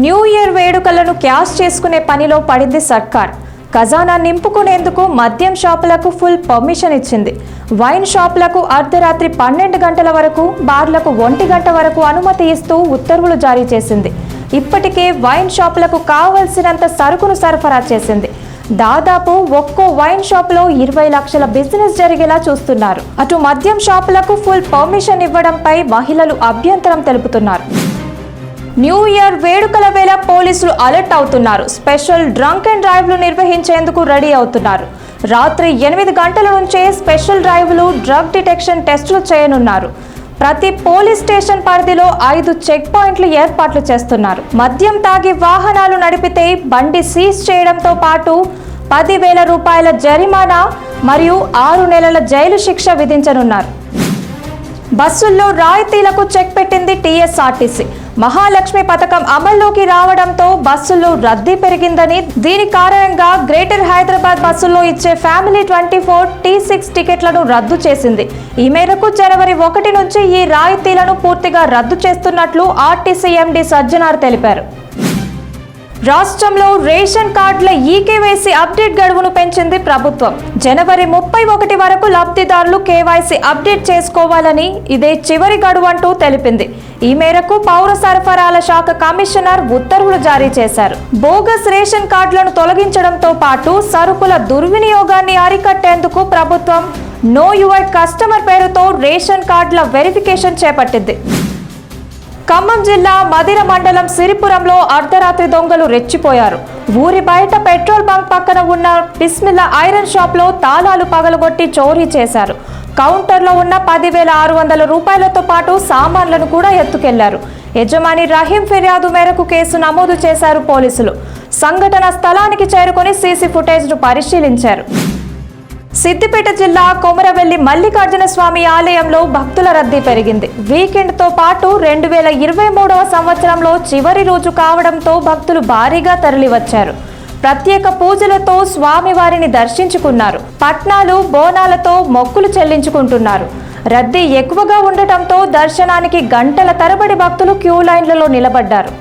New year వేడుకలను cash చేసుకునే పనిలో పడింది సర్కార్. ఖజానా నింపుకునేందుకు మద్యం షాపులకు ఫుల్ పర్మిషన్ ఇచ్చింది. వైన్ షాపులకు అర్ధరాత్రి పన్నెండు గంటల వరకు బార్లకు ఒంటి గంట వరకు అనుమతి ఇస్తూ ఉత్తర్వులు జారీ చేసింది. ఇప్పటికే వైన్ షాపులకు కావలసినంత సరుకును సరఫరా చేసింది. దాదాపు ఒక్కో వైన్ షాపులో ఇరవై లక్షల బిజినెస్ జరిగేలా చూస్తున్నారు. అటు మద్యం షాపులకు ఫుల్ పర్మిషన్ ఇవ్వడంపై మహిళలు అభ్యంతరం తెలుపుతున్నారు. న్యూ ఇయర్ వేడుకల వేళ పోలీసులు అలర్ట్ అవుతున్నారు. స్పెషల్ డ్రంక్ అండ్ డ్రైవ్లు నిర్వహించేందుకు రెడీ అవుతున్నారు. రాత్రి ఎనిమిది గంటల నుంచే స్పెషల్ డ్రైవ్లు డ్రగ్ డిటెక్షన్ టెస్టులు చేయనున్నారు. ప్రతి పోలీస్ స్టేషన్ పరిధిలో ఐదు చెక్ పాయింట్లు ఏర్పాట్లు చేస్తున్నారు. మద్యం తాగి వాహనాలు నడిపితే బండి సీజ్ చేయడంతో పాటు పదివేల రూపాయల జరిమానా మరియు ఆరు నెలల జైలు శిక్ష విధించనున్నారు. బస్సుల్లో రాయితీలకు చెక్ పెట్టింది టీఎస్ఆర్టీసీ. మహాలక్ష్మి పథకం అమల్లోకి రావడంతో బస్సుల్లో రద్దీ పెరిగిందని దీని కారణంగా గ్రేటర్ హైదరాబాద్ బస్సుల్లో ఇచ్చే family twenty four T six టికెట్లను రద్దు చేసింది. ఈ మేరకు జనవరి ఒకటి నుంచి ఈ రాయితీలను పూర్తిగా రద్దు చేస్తున్నట్లు ఆర్టీసీ ఎండీ సజ్జనార్ తెలిపారు. రాష్ట్రంలో రేషన్ కార్డుల ఈకేవైసీ అప్డేట్ గడువును పెంచింది ప్రభుత్వం. జనవరి ముప్పై ఒకటి వరకు లబ్ధిదారులు కేవైసీ అప్డేట్ చేసుకోవాలని ఇదే చివరి గడువు అంటూ తెలిపింది. ఈ మేరకు పౌర సరఫరాల శాఖ కమిషనర్ ఉత్తర్వులు జారీ చేశారు. బోగస్ రేషన్ కార్డులను తొలగించడంతో పాటు సరుకుల దుర్వినియోగాన్ని అరికట్టేందుకు ప్రభుత్వం నో యువర్ కస్టమర్ పేరుతో రేషన్ కార్డుల వెరిఫికేషన్ చేపట్టింది. ఖమ్మం జిల్లా మదిర మండలం సిరిపురంలో అర్ధరాత్రి దొంగలు రెచ్చిపోయారు. ఊరి బయట పెట్రోల్ బంక్ పక్కన ఉన్న బిస్మిల్లా ఐరన్ షాప్లో తాళాలు పగలగొట్టి చోరీ చేశారు. కౌంటర్లో ఉన్న పదివేల ఆరు వందల రూపాయలతో పాటు సామాన్లను కూడా ఎత్తుకెళ్ళారు. యజమాని రహీం ఫిర్యాదు మేరకు కేసు నమోదు చేశారు పోలీసులు. సంఘటన స్థలానికి చేరుకొని సీసీ ఫుటేజ్ను పరిశీలించారు. సిద్దిపేట జిల్లా కొమరవెల్లి మల్లికార్జున స్వామి ఆలయంలో భక్తుల రద్దీ పెరిగింది. వీకెండ్తో పాటు రెండు వేల ఇరవై మూడవ సంవత్సరంలో చివరి రోజు కావడంతో భక్తులు భారీగా తరలివచ్చారు. ప్రత్యేక పూజలతో స్వామివారిని దర్శించుకున్నారు. పట్నాలు బోనాలతో మొక్కులు చెల్లించుకుంటున్నారు. రద్దీ ఎక్కువగా ఉండటంతో దర్శనానికి గంటల తరబడి భక్తులు క్యూ లైన్లలో నిలబడ్డారు.